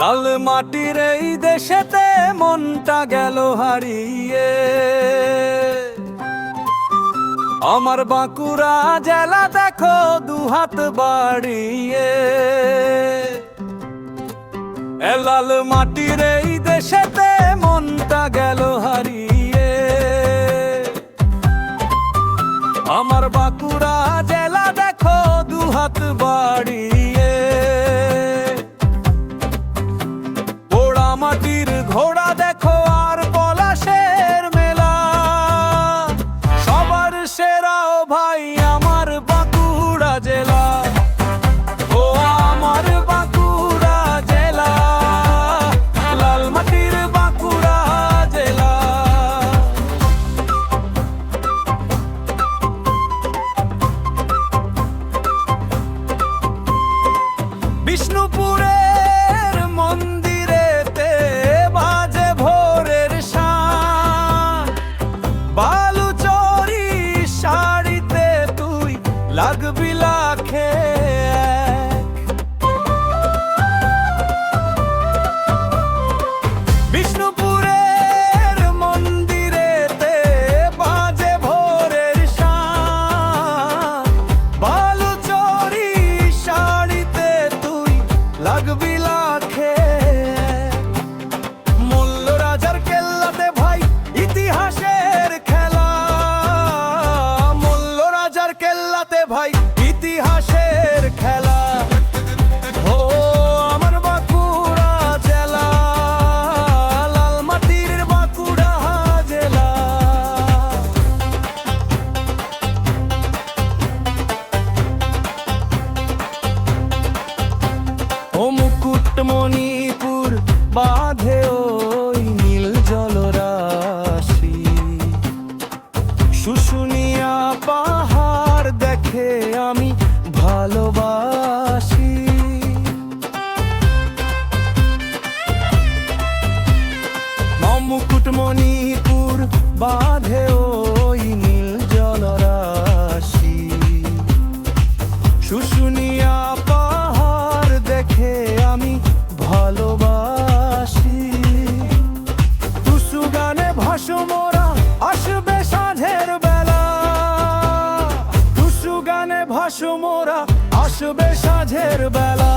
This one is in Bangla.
লাল মাটির এই দেশেতে মনটা গেল হারিয়ে। আমার বাঁকুড়া জেলা দেখো দুহাত বাড়িয়ে। এ লাল মাটির এই দেশেতে মনটা গেল বাঁকুড়া জেলা। বাঁকুড়া জেলা। লাল বাঁকুড়া জেলা। বিষ্ণুপুরের লাগবি লাখে বিষ্ণুপুরের মন্দিরেতে বাজে ভোরের শান। বালুচরি শাড়িতে তুই লাগবি লাখে ভাই ইতিহাসের খেলা। ও আমার বাঁকুড়া জেলা লাল মাটির বাঁকুড়া জেলা। ও মুকুটমণিপুর বাঁধে বাঁধে ওই নীল জলরাশি। শুশুনিয়া পাহাড় দেখে আমি ভালোবাসি। টুসু গানে ভাসু মোরা, আসবে সাঁঝের বেলা। টুসু গানে ভাসু মোরা, আসবে সাঁঝের বেলা।